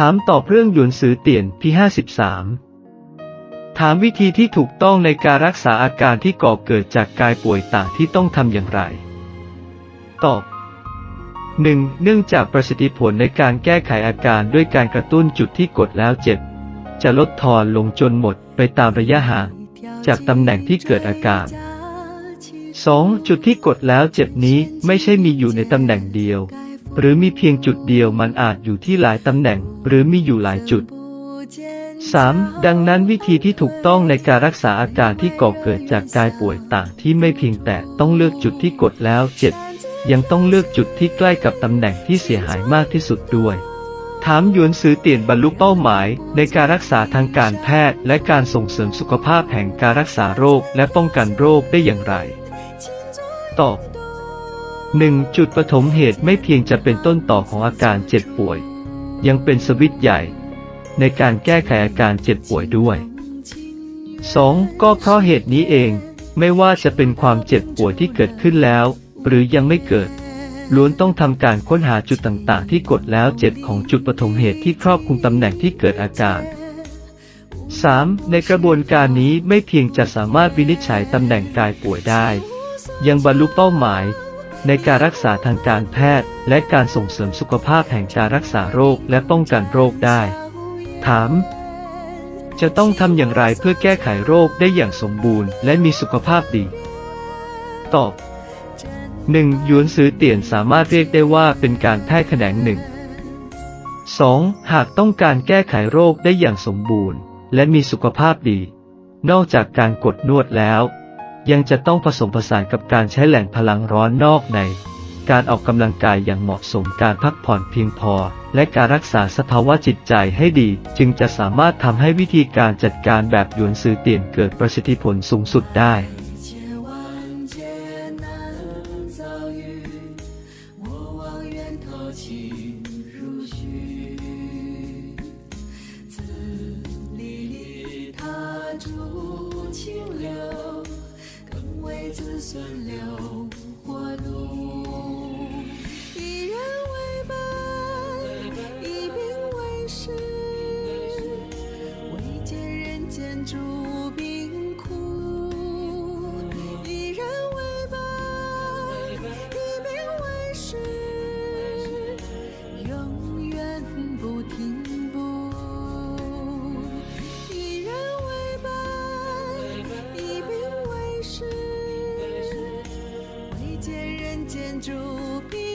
ถามตอบเรื่องหยวนซือเตี่ยนที่ 53 ถามวิธีที่ถูกต้องในการรักษาอาการที่ก่อเกิดจากกายป่วยต่างที่ต้องทำอย่างไร ตอบ 1. เนื่องจากประสิทธิผลในการแก้ไขอาการด้วยการกระตุ้นจุดที่กดแล้วเจ็บ จะลดทอนลงจนหมดไปตามระยะห่างจากตำแหน่งที่เกิดอาการ 2. จุดที่กดแล้วเจ็บนี้ไม่ใช่มีอยู่ในตำแหน่งเดียว หรือมีเพียงจุดเดียวมันอาจอยู่ที่หลายตำแหน่ง หรือมีอยู่หลายจุด 3. ดังนั้นวิธีที่ถูกต้องในการรักษาอาการที่ก่อเกิดจากกายป่วยต่างที่ไม่เพียงแต่ต้องเลือกจุดที่กดแล้วเจ็บยังต้องเลือกจุดที่ใกล้กับตำแหน่งที่เสียหายมากที่สุดด้วย ถามยวนซื้อเตียนบรรลุเป้าหมาย ในการรักษาทางการแพทย์ และการส่งเสริมสุขภาพแห่งการรักษาโรคและป้องกันโรคได้อย่างไร ตอบ 1. จุดปฐมเหตุไม่เพียงจะเป็นต้นต่อของอาการเจ็บป่วย ยังเป็นสวิตใหญ่ ในการแก้ไขอาการเจ็บป่วยด้วย 2. ก็เพราะเหตุนี้เอง ไม่ว่าจะเป็นความเจ็บป่วยที่เกิดขึ้นแล้ว หรือยังไม่เกิด ล้วนต้องทำการค้นหาจุดต่างๆ ที่กดแล้วเจ็บของจุดปฐมเหตุที่ครอบคลุมตำแหน่งที่เกิดอาการ 3. ในกระบวนการนี้ไม่เพียงจะสามารถวินิจฉัยตำแหน่งกายป่วยได้ ยังบรรลุเป้าหมาย ในการรักษาทางการแพทย์ และการส่งเสริมสุขภาพแห่งการรักษาโรคและป้องกันโรคได้ ถาม จะต้องทำอย่างไรเพื่อแก้ไขโรคได้อย่างสมบูรณ์ และมีสุขภาพดี ตอบ 1. ยวนซื้อเตียนสามารถเรียกได้ว่าเป็นการแพทย์แขนงหนึ่ง 2. หากต้องการแก้ไขโรคได้อย่างสมบูรณ์ และมีสุขภาพดี นอกจากการกดนวดแล้ว ยังจะต้องผสมผสานกับการใช้แหล่งพลังร้อนนอกใน การออกกำลังกายอย่างเหมาะสมการพักผ่อนเพียงพอ และการรักษาสภาวะจิตใจให้ดี จึงจะสามารถทำให้วิธีการจัดการแบบหยวนซือเตี่ยนเกิดประสิทธิผลสูงสุดได้如许。Xuân. 见人间诸病。